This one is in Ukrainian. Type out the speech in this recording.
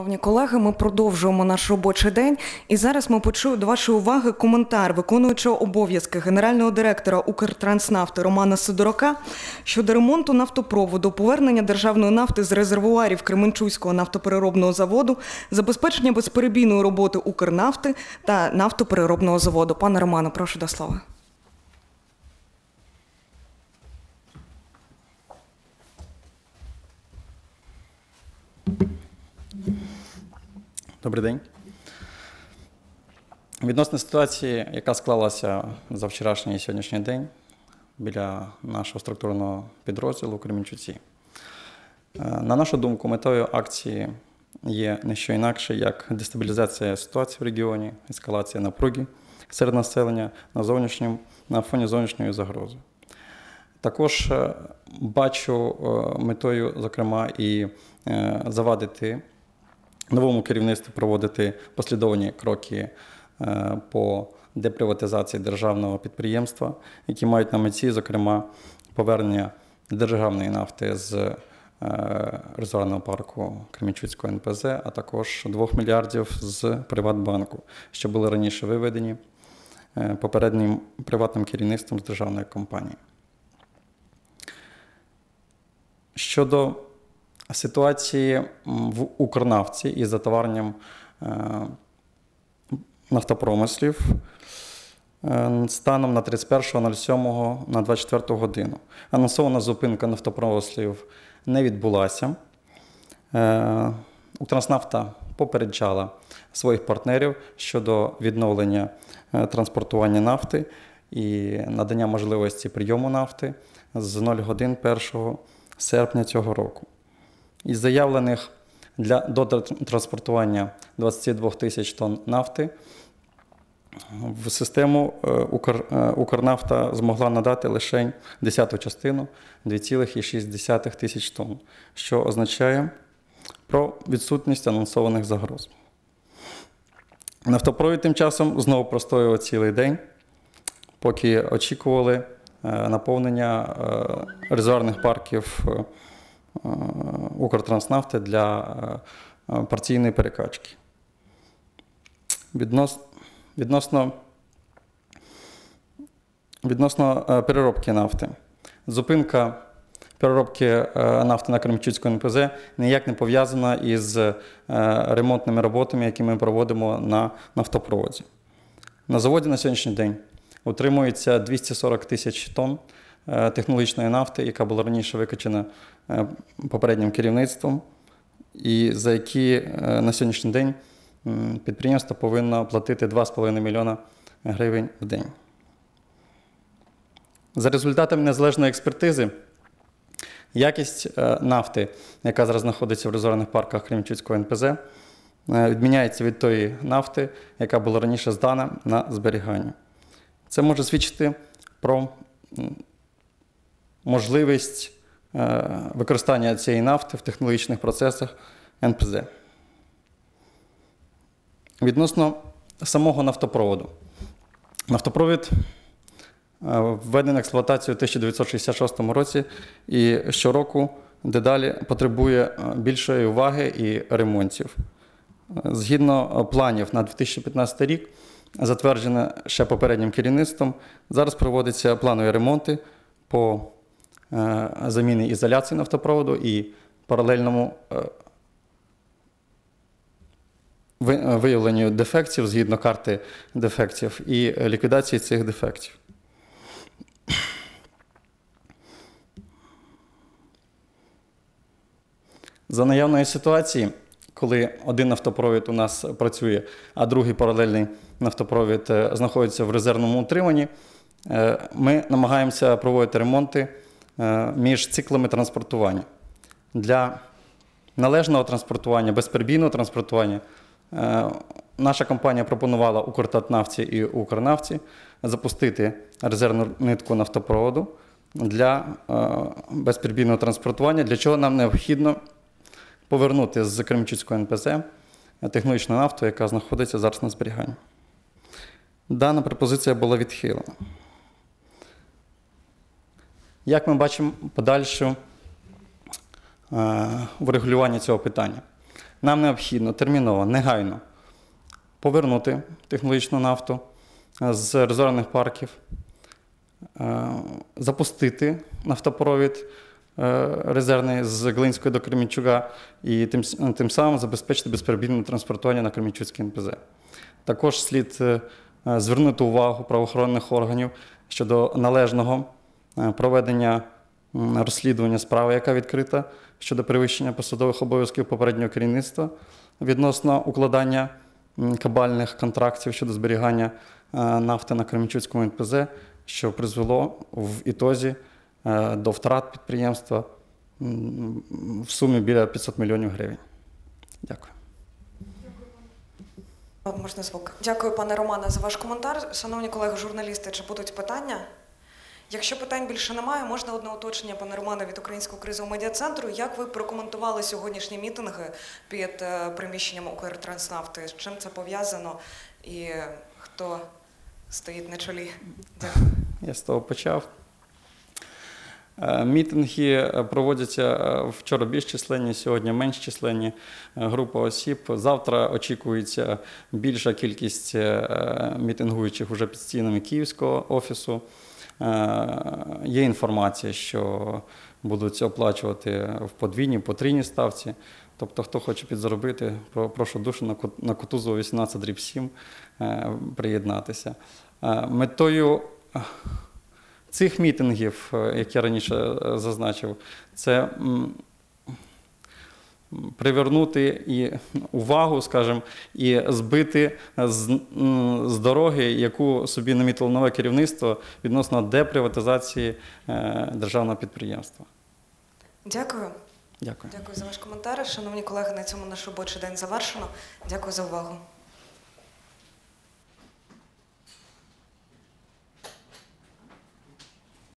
Шановні колеги, ми продовжуємо наш робочий день. І зараз ми почуємо до вашої уваги коментар виконуючого обов'язки генерального директора Укртранснафти Романа Сидорока щодо ремонту нафтопроводу, повернення державної нафти з резервуарів Кременчуцького нафтопереробного заводу, забезпечення безперебійної роботи Укрнафти та нафтопереробного заводу. Пане Романе, прошу до слова. Добрий день. Відносно ситуації, яка склалася за вчорашній і сьогоднішній день біля нашого структурного підрозділу у Кремінчуці. Е, На нашу думку, метою акції є не що інакше, як дестабілізація ситуації в регіоні, ескалація напруги серед населення на, зовнішньому, на фоні зовнішньої загрози. Також е, бачу е, метою, зокрема, і завадити новому керівництву проводити послідовні кроки е, по деприватизації державного підприємства, які мають на меті, зокрема, повернення державної нафти з е, резервного парку Кремінчуцького НПЗ, а також 2 мільярдів з Приватбанку, що були раніше виведені е, попереднім приватним керівництвом з державної компанії. Щодо ситуації в Укрнафті із затоваренням е, нафтопромислів е, станом на 31.07 на 24 годину. Анонсована зупинка нафтопромислів не відбулася. Е, Укртранснафта попереджала своїх партнерів щодо відновлення транспортування нафти і надання можливості прийому нафти з 0 годин 1 серпня цього року. Із заявлених для до транспортування 22 тисяч тонн нафти в систему е, е, Укрнафта змогла надати лише десяту частину 2,6 тисяч тонн, що означає про відсутність анонсованих загроз. Нафтопровід тим часом знову простоював цілий день, поки очікували е, наповнення резервних парків Укртранснафти для е, е, партійної перекачки. Віднос, відносно, відносно е, переробки нафти. Зупинка переробки нафти на Кремчуцькому НПЗ ніяк не пов'язана із ремонтними роботами, які ми проводимо на нафтопроводі. На заводі на сьогоднішній день утримується 240 тисяч тонн технологічної нафти, яка була раніше викачена е, попереднім керівництвом, і за які е, на сьогоднішній день підприємство повинно платити 2,5 мільйона гривень в день. За результатами незалежної експертизи, якість е, нафти, яка зараз знаходиться в резервних парках Кремчуцького НПЗ, е, відміняється від тої нафти, яка була раніше здана на зберігання. Це може свідчити про можливість е, використання цієї нафти в технологічних процесах НПЗ. Відносно самого нафтопроводу. Нафтопровід е, введений в експлуатацію у 1966 році і щороку дедалі потребує е, більшої уваги і ремонтів. Згідно планів на 2015 рік, затверджене ще попереднім керівництвом, зараз проводяться планові ремонти по е, заміні ізоляції нафтопроводу і паралельному е, е, виявленню дефектів згідно карти дефектів і ліквідації цих дефектів. За наявної ситуації, коли один нафтопровід у нас працює, а другий паралельний нафтопровід знаходиться в резервному утриманні, ми намагаємося проводити ремонти між циклами транспортування. Для належного транспортування, безперебійного транспортування е, наша компанія пропонувала Укртатнафті і Укрнафті запустити резервну нитку нафтопроводу для е, безперебійного транспортування, для чого нам необхідно повернути з Кремчуцького НПЗ технологічну нафту, яка знаходиться зараз на зберіганні. Дана пропозиція була відхилена. Як ми бачимо подальшу е, врегулювання цього питання? нам необхідно терміново, негайно повернути технологічну нафту е, з резервних парків, е, запустити нафтопровід е, резервний з Глинської до Кремінчуга і тим, тим самим забезпечити безперебійне транспортування на Кремінчуцький НПЗ. Також слід звернути увагу правоохоронних органів щодо належного проведення розслідування справи, яка відкрита щодо перевищення посадових обов'язків попереднього керівництва відносно укладання кабальних контрактів щодо зберігання е, нафти на Кременчуцькому НПЗ, що призвело в ітозі е, до втрат підприємства в сумі біля 500 мільйонів гривень. Дякую. Можна звук. Дякую, пане Романе, за ваш коментар. Шановні колеги журналісти, чи будуть питання? Якщо питань більше немає, можна одне уточнення, пане Романе, від Українського кризового медіа центру. Як ви прокоментували сьогоднішні мітинги під е, приміщенням Укртранснафти? З чим це пов'язано і хто стоїть на чолі? Я з того почав. Е, Мітинги е, проводяться вчора більш численні, сьогодні менш численні група осіб. Завтра очікується більша кількість мітингуючих уже під стінами Київського офісу. Е, Є інформація, що будуть оплачувати в подвійній, потрійній ставці. Тобто, хто хоче підзаробити, прошу душу на Кутузову на 18 дріб 7 е, приєднатися. Е, Метою цих мітингів, як я раніше зазначив, це привернути і увагу, скажімо, і збити з, з дороги, яку собі намітило нове керівництво відносно деприватизації е, державного підприємства. Дякую. Дякую. Дякую за ваш коментар. Шановні колеги, на цьому наш робочий день завершено. Дякую за увагу.